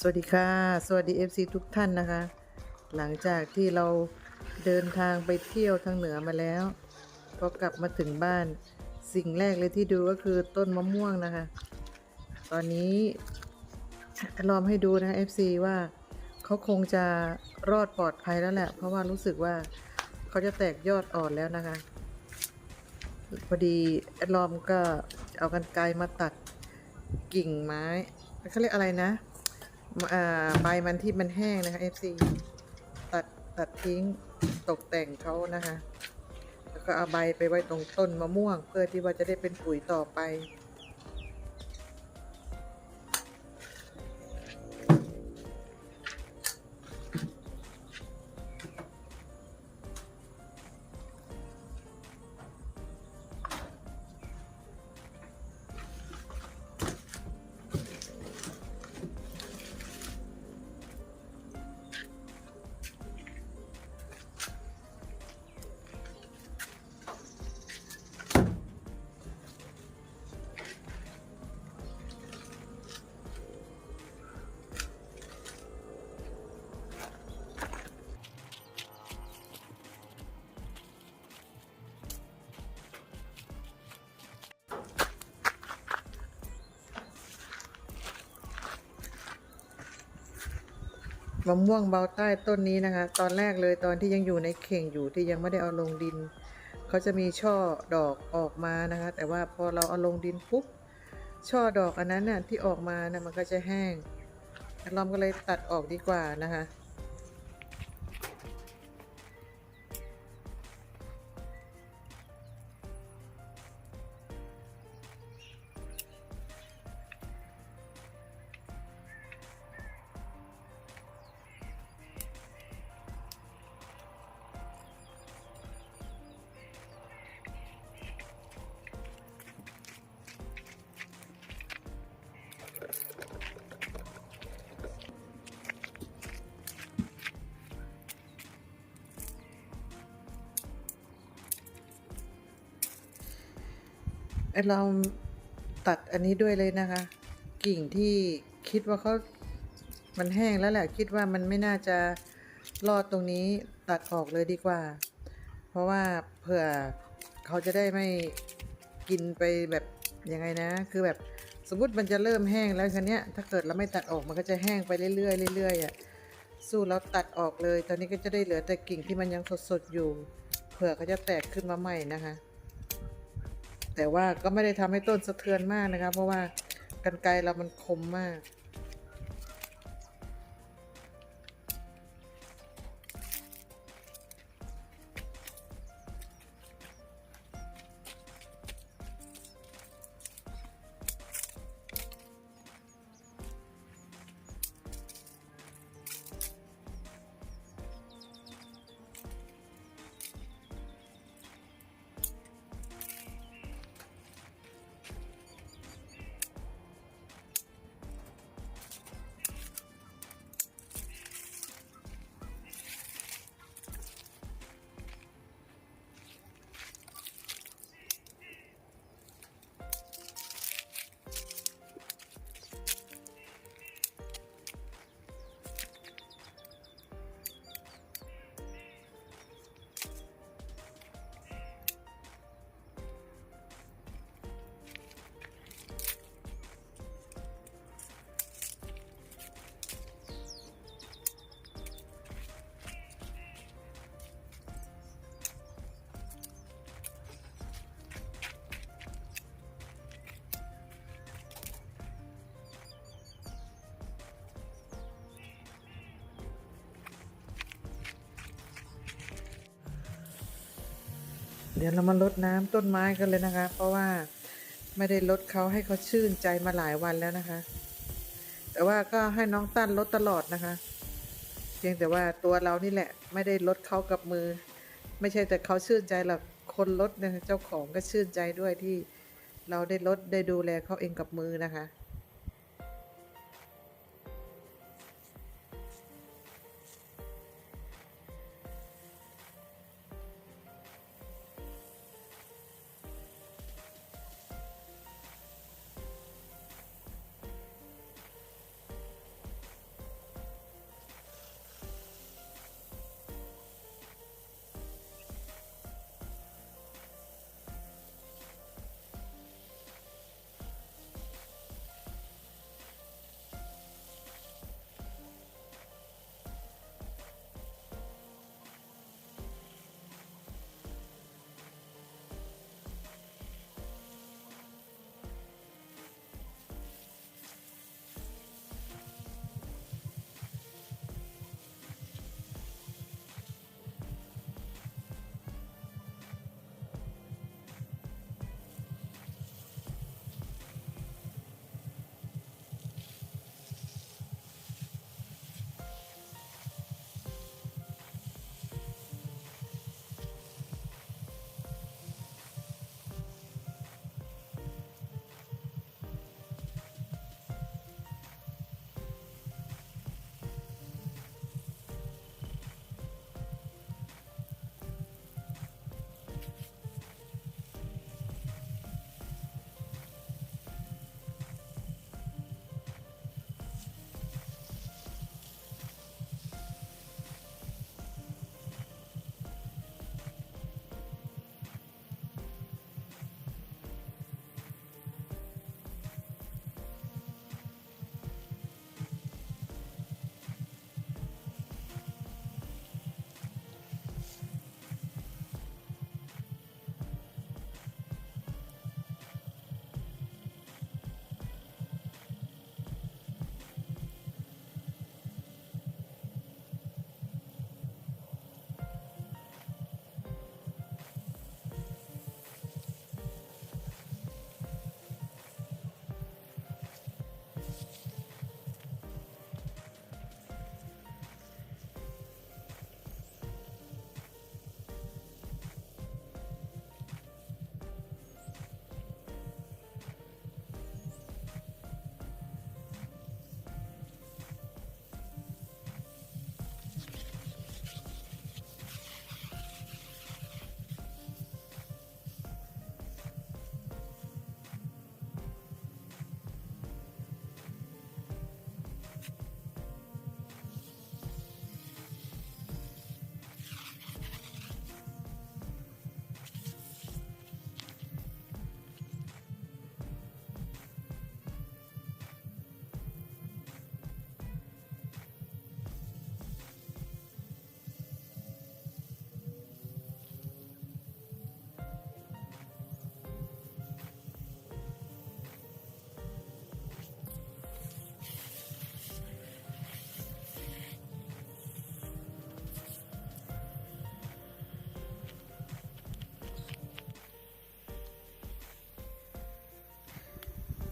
สวัสดีค่ะ สวัสดี FC ทุกท่านนะคะ หลังจากที่เราเดินทางไปเที่ยวทางเหนือมาแล้วพอกลับมาถึงบ้านสิ่งแรกเลยที่ดูก็คือต้นมะม่วงนะคะ ตอนนี้ลองให้ดูนะ FC ว่าเขาคงจะรอดปลอดภัยแล้วแหละ เพราะว่ารู้สึกว่าเขาจะแตกยอดอ่อนแล้วนะคะ พอดีแอดลอมก็เอากันไกลมาตัดกิ่งไม้เขาเรียกอะไรนะ อ่าใบมันที่มันแห้งนะคะ FC ตัดตัดทิ้งตกแต่งเขานะคะ แล้วก็เอาใบไปไว้ตรงต้นมะม่วง เพื่อที่ว่าจะได้เป็นปุ๋ยต่อไป มะม่วงเบาใต้ต้นนี้นะคะ ตอนแรกเลยตอนที่ยังอยู่ในเข่งอยู่ที่ยังไม่ได้เอาลงดิน เขาจะมีช่อดอกออกมานะคะ แต่ว่าพอเราเอาลงดินปุ๊บช่อดอกอันนั้นน่ะที่ออกมานะมันก็จะแห้งลอมก็เลยตัดออกดีกว่านะคะ เราตัดอันนี้ด้วยเลยนะคะ กิ่งที่คิดว่าเขามันแห้งแล้วแหละคิดว่ามันไม่น่าจะรอดตรงนี้ตัดออกเลยดีกว่า เพราะว่าเผื่อเขาจะได้ไม่กินไปแบบยังไงนะ คือแบบสมมติมันจะเริ่มแห้งแล้วคันนี้ถ้าเกิดเราไม่ตัดออกมันก็จะแห้งไปเรื่อยๆเรื่อยๆอะสู้แล้วตัดออกเลย ตอนนี้ก็จะได้เหลือแต่กิ่งที่มันยังสดๆอยู่ เผื่อเขาจะแตกขึ้นมาใหม่นะคะ แต่ว่าก็ไม่ได้ทำให้ต้นสะเทือนมากนะคะ เพราะว่ากันไกรเรามันคมมาก เดี๋ยวเรามาลดน้ำต้นไม้กันเลยนะคะ เพราะว่าไม่ได้ลดเขาให้เขาชื่นใจมาหลายวันแล้วนะคะ แต่ว่าก็ให้น้องตั้นลดตลอดนะคะ เพียงแต่ว่าตัวเรานี่แหละ ไม่ได้ลดเขากับมือ ไม่ใช่แต่เขาชื่นใจหรอกคนลดเนี่ยเจ้าของก็ชื่นใจด้วยที่เราได้ลดได้ดูแลเขาเองกับมือนะคะ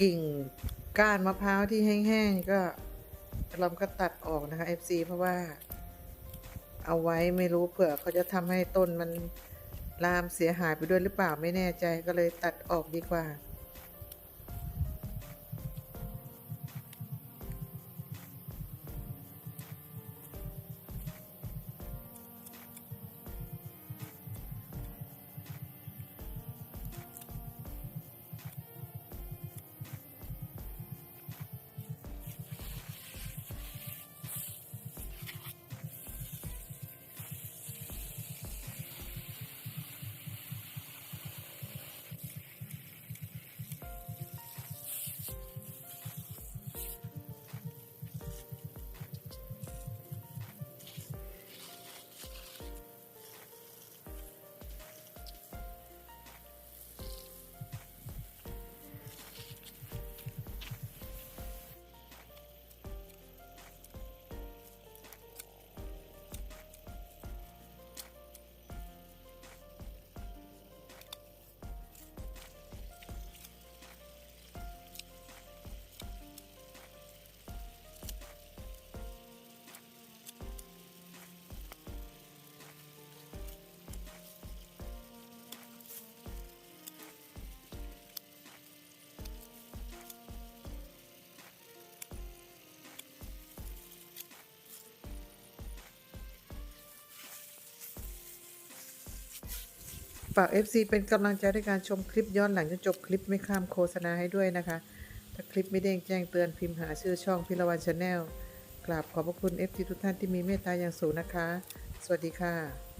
กิ่งก้านมะพร้าวที่แห้งๆก็เราก็ตัดออกนะคะ FC เพราะว่า เอาไว้ไม่รู้เผื่อเขาจะทำให้ต้นมันลามเสียหายไปด้วยหรือเปล่าไม่แน่ใจก็เลยตัดออกดีกว่า ฝาก FC เป็นกำลังใจในการชมคลิปย้อนหลังจนจบคลิปไม่ข้ามโฆษณาให้ด้วยนะคะ ถ้าคลิปไม่เด้งแจ้งเตือนพิมพ์หาชื่อช่องพิรวันชาแนลกราบขอบพระคุณ FC ทุกท่านที่มีเมตตาอย่างสูงนะคะ สวัสดีค่ะ